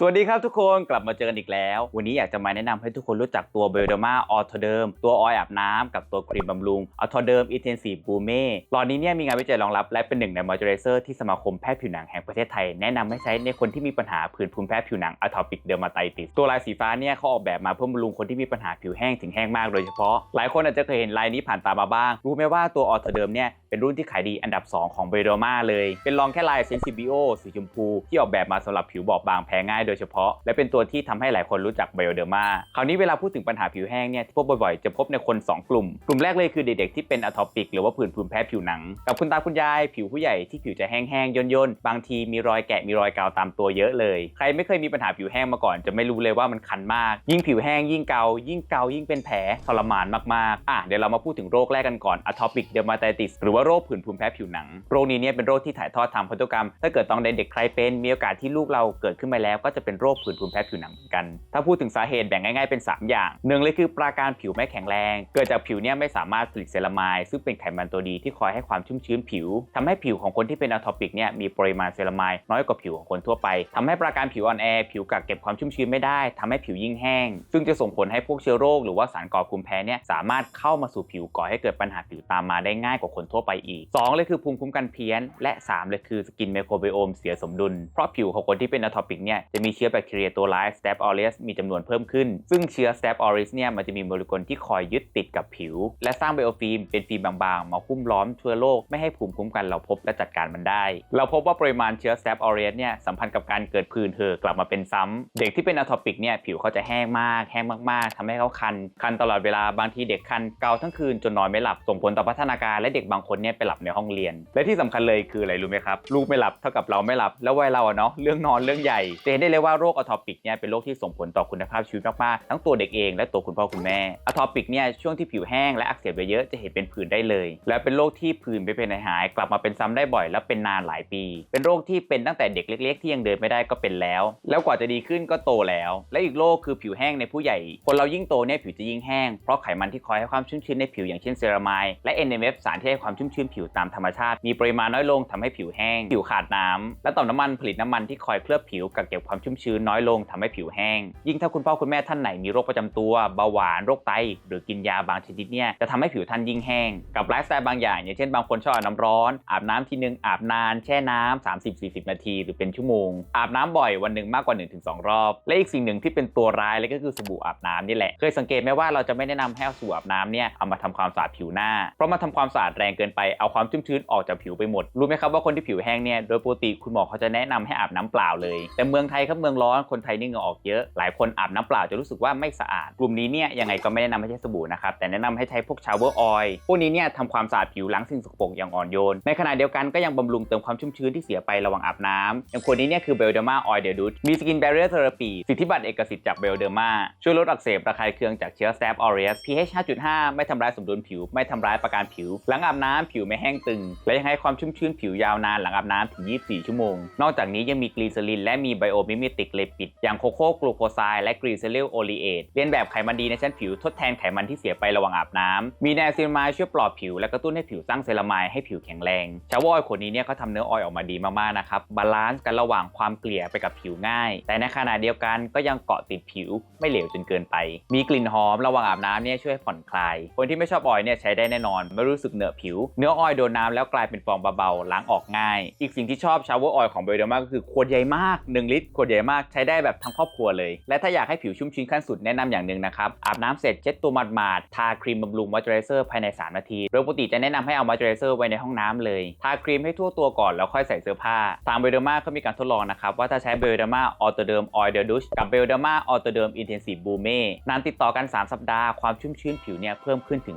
สวัสดีครับทุกคนกลับมาเจอกันอีกแล้ว วันนี้อยากจะมาแนะนำให้ทุกคนรู้จักตัวเบลเดอร์มาออโทเดิมตัวออยล์อาบน้ำกับตัวครีมบำรุงออโทเดิมอินเทนซีฟบูเม่หลอดนี้เนี่ยมีงานวิจัยรองรับ และเป็นหนึ่งในมอยเจอไรเซอร์ที่สมาคมแพทย์ผิวหนังแห่งประเทศไทย แนะนำให้ใช้ในคนที่มีปัญหาผื่นภูมิแพ้ผิวหนังอะทอปิกเดอร์มาไตติสตัวลายสีฟ้าเนี่ยเขาออกแบบมาเพื่อบำรุงคนที่มีปัญหาผิวแห้งถึงแห้งมากโดยเฉพาะ หลายคนอาจจะเคยเห็นลายนี้ผ่านตามาบ้าง รู้ไหมว่าตัวออโทเดิมเนี่ยเป็นรุ่นที่ขายดีอันดับ 2 ของเบโดมาเลย เป็นรองแค่ลายเซนซิบิโอสีชมพูที่ออกแบบมาสำหรับผิวบอบบางแพ้ง่ายโดยเฉพาะ และเป็นตัวที่ทำให้หลายคนรู้จักไบโอเดอร์มาคราวนี้เวลาพูดถึงปัญหาผิวแห้งเนี่ยที่พบบ่อยๆ จะพบในคน 2 กลุ่ม กลุ่มแรกเลยคือเด็กๆที่เป็นอะทอปิกหรือว่าผื่นภูมิแพ้ผิวหนัง กับคุณตาคุณยายผิวผู้ใหญ่ที่ผิวจะแห้งๆย่นๆบางทีมีรอยแกะมีรอยกาวตามตัวเยอะเลย ใครไม่เคยมีปัญหาผิวแห้งมาก่อนจะไม่รู้เลยว่ามันคันมาก ยิ่งผิวแห้งยิ่งเกา ยิ่งเกายิ่งเป็นแผลทรมานมากๆอะเดี๋ยวเรามาพูดถึงโรคแรกกันก่อน atopic dermatitis หรือว่าโรคผื่นภูมิแพ้ผิวหนังโรคนี้เนี่ยเป็นโรคที่ถ่ายทอดทางพันธุกรรม ถ้าเกิดตอนเด็กๆใครเป็นมีโอกาสที่ลูกเราเกิดขึ้นมาแล้วก็จะจะเป็นโรคผื่นภูมิแพ้ผิวหนังเหมือนกัน ถ้าพูดถึงสาเหตุแบ่งง่ายๆเป็น 3 อย่างหนึ่งเลยคือปราการผิวไม่แข็งแรง เกิดจากผิวเนี่ยไม่สามารถผลิตเซรามายซึ่งเป็นไขมันตัวดีที่คอยให้ความชุ่มชื้นผิวทำให้ผิวของคนที่เป็นอะทอปิกเนี่ยมีปริมาณเซรามายน้อยกว่าผิวของคนทั่วไปทำให้ปราการผิวอ่อนแอผิวกักเก็บความชุ่มชื้นไม่ได้ทำให้ผิวยิ่งแห้ง ซึ่งจะส่งผลให้พวกเชื้อโรคหรือว่าสารก่อภูมิแพ้เนี่ยสามารถเข้ามาสู่ผิวก่อให้เกิดปัญหาผิวตามมาได้ง่ายกว่าคนทั่วไปอีกสองเลยคือภูมิคุ้มกันเพี้ยน และสามเลยคือสกินไมโครไบโอมเสียสมดุล เพราะผิวของคนที่เป็นอทอปิกเนี่ยจะมีเชื้อแบคทีเรียตัวร้าย Staph aureus มีจำนวนเพิ่มขึ้น ซึ่งเชื้อ Staph aureus เนี่ยมันจะมีโมเลกุลที่คอยยึดติดกับผิว และสร้างไบโอฟิล์มเป็นฟิล์มบางๆ มาหุ้มล้อมเชื้อโรคไม่ให้ภูมิคุ้มกันเราพบและจัดการมันได้ เราพบว่าปริมาณเชื้อ Staph aureus เนี่ยสัมพันธ์กับการเกิดผื่นเห่อกลับมาเป็นซ้ำเด็กที่เป็นอะทอปิกเนี่ยผิวเขาจะแห้งมาก แห้งมากๆทำให้เขาคัน คันตลอดเวลาบางทีเด็กคันเกาทั้งคืนจนนอนไม่หลับส่งผลต่อพัฒนาการและเด็กบางคนเนี่ยไปหลับในห้องเรียน และที่สำคัญเลยคืออะไรรู้ไหมครับลูกไม่หลับเท่ากับเราไม่หลับแล้ววัยเราเนาะเรื่องนอนเรื่องใหญ่จะเห็นได้เลยว่าโรคอะทอปิกเนี่ยเป็นโรคที่ส่งผลต่อคุณภาพชีวิตมากๆทั้งตัวเด็กเองและตัวคุณพ่อคุณแม่อะทอปิกเนี่ยช่วงที่ผิวแห้งและอักเสบเยอะจะเห็นเป็นผื่นได้เลย และเป็นโรคที่ผื่นไปเป็นหายกลับมาเป็นซ้ำได้บ่อย และเป็นนานหลายปี เป็นโรคที่เป็นตั้งแต่เด็กเล็ก ๆ ที่ยังเดินไม่ได้ก็เป็นแล้ว แล้วกว่าจะดีขึ้นก็โตแล้ว และอีกโรคคือผิวแห้งในผู้ใหญ่ คนเรายิ่งโตเนี่ยผิวจะยิ่งแห้งเพราะไขมันที่คอยให้ความชุ่มชื้นในผิวอย่างเช่นเซรามายและ NMF สารที่ให้ความชุ่มชื้นผิวตามธรรมชาติ มีปริมาณน้อยลงทำให้ผิวแห้ง ผิวขาดน้ำและต่อมน้ำมันผลิตน้ำมันที่คอยเคลือบผิวกักเก็บความชุุ่่มชื้นน้อยลงทำให้ผิวแห้ง ยิ่งถ้าคุณพ่อคุณแม่ท่านไหนมีโรคประจำตัวเบาหวานโรคไต หรือกินยาบางชนิดเนี่ยจะทำให้ผิวท่านยิ่งแห้ง กับไลฟ์สไตล์บางอย่างอย่างเช่นบางคนชอบอาบน้ำร้อน อาบน้ำทีนึงอาบนานแช่น้ำ30-40 นาที หรือเป็นชั่วโมง อาบน้ำบ่อยวันหนึ่งมากกว่า 1-2 รอบ และอีกสิ่งหนึ่งที่เป็นตัวร้ายเลยก็คือสบู่อาบน้ำนี่แหละเคยสังเกตไหมว่าเราจะไม่แนะนำให้เอาสบู่อาบน้ำเนี่ยเอามาทำความสะอาดผิวหน้า เพราะมาทำความสะอาดแรงเกินไปเอาความชุ่มชื้นออกจากผิวไปหมดรู้ไหมครับว่าคนที่ผิวแห้งเนี่ยโดยปกติคุณหมอเขาจะแนะนำให้อาบน้ำเปล่าเลย แต่เมืองไทยครับเมืองร้อนคนไทยนี่เหงื่อออกเยอะ หลายคนอาบน้ำเปล่าจะรู้สึกว่าไม่สะอาด กลุ่มนี้เนี่ยยังไงก็ไม่แนะนำให้ใช้สบู่นะครับ แต่แนะนำให้ใช้พวกชาวเวอร์ออยล์พวกนี้เนี่ยทำความสะอาดผิวล้างสิ่งสกปรกอย่างอ่อนโยน ในขณะเดียวกันก็ยังบำรุงเติมความชุ่มชื้นที่เสียไประหว่างอาบน้ำอย่างคนนี้เนี่ยคือเบลเดอร์มาออยเดดูดมีสกินแบร r เ e อร์เทอราปีสิทธิบัตรเอกสิทธิ์จากเบลเดอร์มาช่วยลดอักเสบระคายเคืองจากเชื้อ Staph aureus pH 5.5 ไม่ทำร้ายสมดุลผิว ไม่ทำร้ายประการผิว หลังอาบน้ำผิวไม่แห้งตึง และยังให้ความชุ่มชื้นผิวยาวนานหลังอาบน้ำถึง 24 ชั่วโมง นอกจากนี้ยังมีกรีเซลินและมีไบโอมิมิติกเลปิด อย่างโคโค่กลูโคไซด์และกรีเซลิลโอลีเอทเลียนแบบไขมันดีในชั้นผิวทดแทนไขมันที่เสียไประหว่างอาบน้ำมีไนซิลามายช่วยปลอบผิว และกระตุ้นให้ผิวสร้างเซรามายให้ผิวแข็งแรงชาวออยล์ขวดนี้เนี่ยเขาทำเนื้อออยล์ออกมาดีมากๆนะครับบาลานซ์กันระหว่างความเกลี่ยไปกับผิวง่าย แต่ในขณะเดียวกันก็ยังเกาะติดผิวไม่เหลวจนเกินไป มีกลิ่นหอมระหว่างอาบน้ำเนี่ยช่วยผ่อนคลาย คนที่ไม่ชอบออยล์เนี่ยใช้ได้แน่นอน ไม่รู้สึกเหนอะผิว เนื้อออยล์โดนน้ำแล้วกลายเป็นฟองเบาๆล้างออกง่าย อีกสิ่งที่ชอบชาวเวอร์ออยของเบลเดอร์มาก็คือขวดใหญ่มาก 1 ลิตรขวดใหญ่มากใช้ได้แบบทั้งครอบครัวเลย และถ้าอยากให้ผิวชุ่มชื้นขั้นสุดแนะนำอย่างหนึ่งนะครับ อาบน้ำเสร็จเช็ดตัวหมาดๆทาครีมบำรุงมอยเจอไรเซอร์ภายใน 3 นาที โดยปกติจะแนะนำให้เอามอยเจอไรเซอร์ไว้ในห้องน้ำเลย ทาครีมให้ทั่วตัวก่อนแล้วค่อยใส่เสื้อผ้า ทางเบลเดอร์มาเขามีการทดลองนะครับว่าถ้าใช้เบลเดอร์มาออโตเดิมออยเดอร์ดุชกับเบลเดอร์มาออโตเดิมอินเทนซีฟบูเม่นานติดต่อกัน 3 สัปดาห์ความชุ่มชื้นผิวเนี่ยเพิ่มขึ้นถึง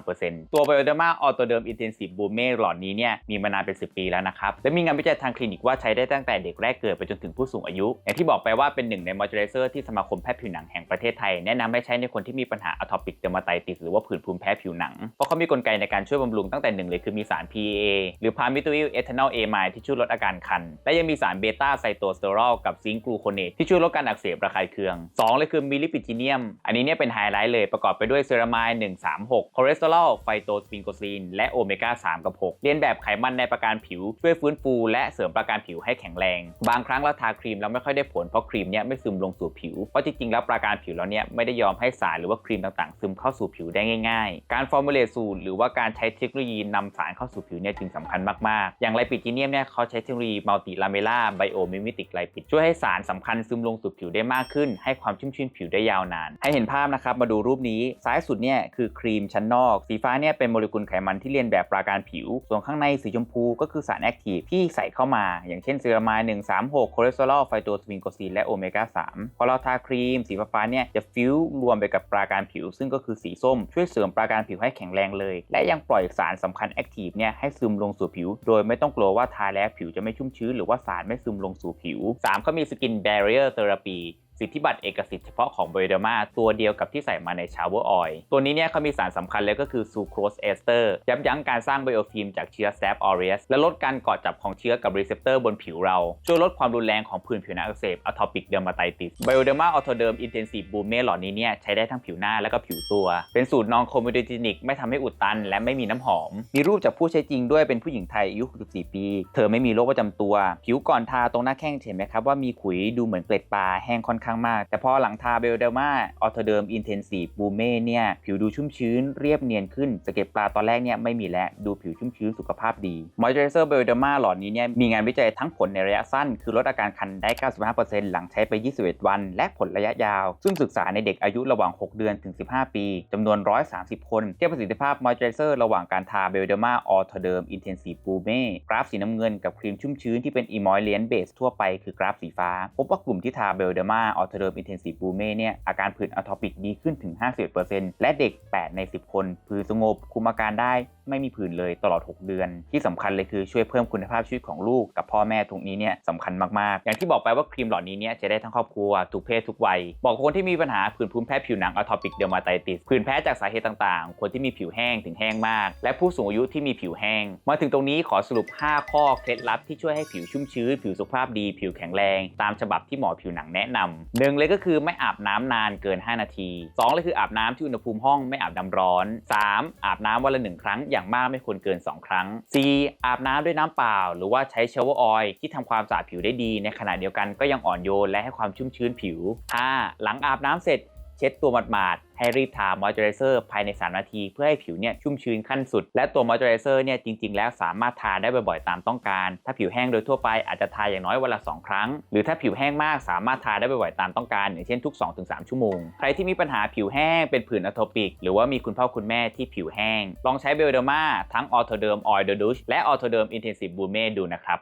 93%ตัวเบลเดอร์มาออโตเดิมอินเทนซีฟบูเม่หลอดนี้เนี่ยมีมานานเป็น 10 ปีแล้วนะครับและมีงานวิจัยทางคลินิกว่าใช้ได้ตั้งแต่เด็กแรกเกิดไปจนถึงผู้สูงอายุอย่างที่บอกไปว่าเป็นหนึ่งในมอยเจอไรเซอร์ที่สมาคมแพทย์ผิวหนังแห่งประเทศไทย แนะนำให้ใช้ในคนที่มีปัญหาอะทอปิกเดอร์มาไตติสหรือว่าผื่นภูมิแพ้ผิวหนัง เพราะเขามีกลไกในการช่วยบำรุงตั้งแต่หนึ่งเลยคือมีสาร PAA หรือพามิตูอิลเอทานอลเอไมด์ที่ช่วยลดอาการคัน และยังมีสารเบต้าไซโตสเตอรอลกับซิงค์กลูโคเนตที่ช่วยลดการอักเสบระคายเคืองสองเลยคือมิลิปิจิเนียม อันนี้เนี่ยเป็นไฮไลท์เลยประกอบไปด้วยเซรามาย136คอเลสเตอรอลไฟโตสปิงโกซีนและโอเมก้า3กับ6เลียนแบบไขมันในประการผิวช่วยฟื้นฟูและเสริมประการผิวให้แข็งแรง บางครั้งเราทาครีมแล้วไม่ไม่ค่อยได้ผลเพราะครีมเนี่ยไม่ซึมลงสู่ผิว เพราะจริงๆแล้วปราการผิวเราเนี่ยไม่ได้ยอมให้สารหรือว่าครีมต่างๆ ซึมเข้าสู่ผิวได้ง่าย ๆ การฟอร์มูลเลตสูตรหรือว่าการใช้เทคโนโลยีนำสารเข้าสู่ผิวเนี่ยจึงสำคัญมากๆ อย่างไลปิดจีเนียมเนี่ยเขาใช้เทคโนโลยีมัลติลาเมล่าไบโอมิมิติกไลปิดช่วยให้สารสำคัญซึมลงสู่ผิวได้มากขึ้น ให้ความชุ่มชื้นผิวได้ยาวนาน ให้เห็นภาพนะครับมาดูรูปนี้ซ้ายสุดเนี่ยคือครีมชั้นนอก สีฟ้าเนี่ยเป็นโมเลกุลไขมันที่เรียนแบบปราการผิว ส่วนข้างในสีชมพูก็คือสารแอคทีฟที่ใส่เข้ามา อย่างเช่นเซรามาย136คอเลสเตอรอลไฟโตสวิงโกซีนและโอเมก้า3พอเราทาครีมสีฟ้าเนี่ยจะฟิวรวมไปกับปราการผิว ซึ่งก็คือสีส้มช่วยเสริมปราการผิวให้แข็งแรงเลย และยังปล่อยสารสำคัญแอคทีฟเนี่ยให้ซึมลงสู่ผิว โดยไม่ต้องกลัวว่าทาแล้วผิวจะไม่ชุ่มชื้นหรือว่าสารไม่ซึมลงสู่ผิว 3 ก็มีสกินแบเรียร์เทอราปี สิทธิบัตรเอกสิทธิ์เฉพาะของ b i o d e r m a ตัวเดียวกับที่ใส่มาใน Shower Oil ตัวนี้เนี่ยเขามีสารสำคัญเลยก็คือ sucrose ester ยับยั้งการสร้างไบโอฟิล์มจากเชื้อ Staph aureus และลดการเกาะจับของเชื้อกับรีเซพเตอร์บนผิวเรา ช่วยลดความรุนแรงของผื่นผิวหนังอักเสบ atopic dermatitis Bioderma Autoderm Intensive Boomer หลอดนี้เนี่ยใช้ได้ทั้งผิวหน้าและก็ผิวตัว เป็นสูตร non comedogenic ไม่ทำให้อุดตัน และไม่มีน้ำหอม มีรูปจากผู้ใช้จริงด้วยเป็นผู้หญิงไทยอายุ 64 ปี เธอไม่มีโรคประจำตัว ผิวก่อนทาตรงหน้าแข้งเห็นไหมครับว่ามีขุยดูเหมือนเกล็ดปลาแห้งค่อนข้างมาก แต่พอหลังทาเบลเดลมาออโตเดิมอินเทนซีฟบูเม่เนี่ย ผิวดูชุ่มชื้นเรียบเนียนขึ้นสะเก็ดปลาตอนแรกเนี่ยไม่มีแล้วดูผิวชุ่มชื้นสุขภาพดีมอยเจอร์เซอร์เบลเดลมาหลอดนี้เนี่ยมีงานวิจัยทั้งผลในระยะสั้น คือลดอาการคันได้ 95%หลังใช้ไป 21 วัน และผลระยะยาว ซึ่งศึกษาในเด็กอายุระหว่าง 6 เดือนถึง 15 ปีจำนวน 130 คนเทียบประสิทธิภาพมอยเจอร์เซอร์ระหว่างการทาเบลเดลมาออโตเดิมอินเทนซีฟบูเม่กราฟสีน้ำเงินกับครีมชุ่มชื้นที่เป็นอีมอยเลียนเบสทั่วไปคือกราฟสีฟ้า พบว่ากลุ่มที่ทาเบลเดลมาออโตเดิมอินเทนซีฟบูเม่เนี่ยอาการผื่นอะทอปิกดีขึ้นถึง 51%และเด็ก 8 ใน 10 คนผื่นสงบคุมอาการได้ ไม่มีผื่นเลยตลอด 6 เดือน ที่สำคัญเลยคือช่วยเพิ่มคุณภาพชีวิตของลูกกับพ่อแม่ตรงนี้เนี่ยสำคัญมากๆ อย่างที่บอกไปว่าครีมหลอดนี้เนี่ยจะได้ทั้งครอบครัวทุกเพศทุกวัย บอกคนที่มีปัญหาผื่นภูมิแพ้ผิวหนังอะทอปิกเดอร์มาไตติสผื่นแพ้จากสาเหตุต่างๆ คนที่มีผิวแห้งถึงแห้งมาก และผู้สูงอายุที่มีผิวแห้ง มาถึงตรงนี้ขอสรุป 5 ข้อเคล็ดลับที่ช่วยให้ผิวชุ่มชื้นผิวสุขภาพดี ผิวแข็งแรง ตามฉบับที่หมอผิวหนังแนะนำหนึ่งเลยก็คือไม่อาบน้ำนานเกิน 5 นาทีสองเลยคืออาบน้ำที่อุณหภูมิห้องไม่อาบน้ำร้อน 3. อาบน้ำวันละหนึ่งครั้งอย่างมากไม่ควรเกิน 2 ครั้ง C อาบน้ำด้วยน้ำเปล่า หรือว่าใช้เชาวออยที่ทำความสะอาดผิวได้ดี ในขณะเดียวกันก็ยังอ่อนโยนและให้ความชุ่มชื้นผิว 5. หลังอาบน้ำเสร็จ เช็ดตัวหมาดๆให้รีบทามอยเจอไรเซอร์ภายใน 3 นาที เพื่อให้ผิวเนี่ยชุ่มชื้นขั้นสุด และตัวมอยเจอไรเซอร์เนี่ยจริง ๆ แล้วสามารถทาได้บ่อยๆ ตามต้องการ ถ้าผิวแห้งโดยทั่วไปอาจจะทาอย่างน้อยวันละ 2 ครั้ง หรือถ้าผิวแห้งมากสามารถทาได้บ่อยๆ ตามต้องการ อย่างเช่นทุก 2-3 ชั่วโมง ใครที่มีปัญหาผิวแห้งเป็นผื่นอโทปิก หรือว่ามีคุณพ่อคุณแม่ที่ผิวแห้ง ลองใช้เบลเดอร์มาทั้งออโทเดิมออยเดอร์ดูชและออโทเดิมอินเทนซีฟบูเม่ดูนะครับ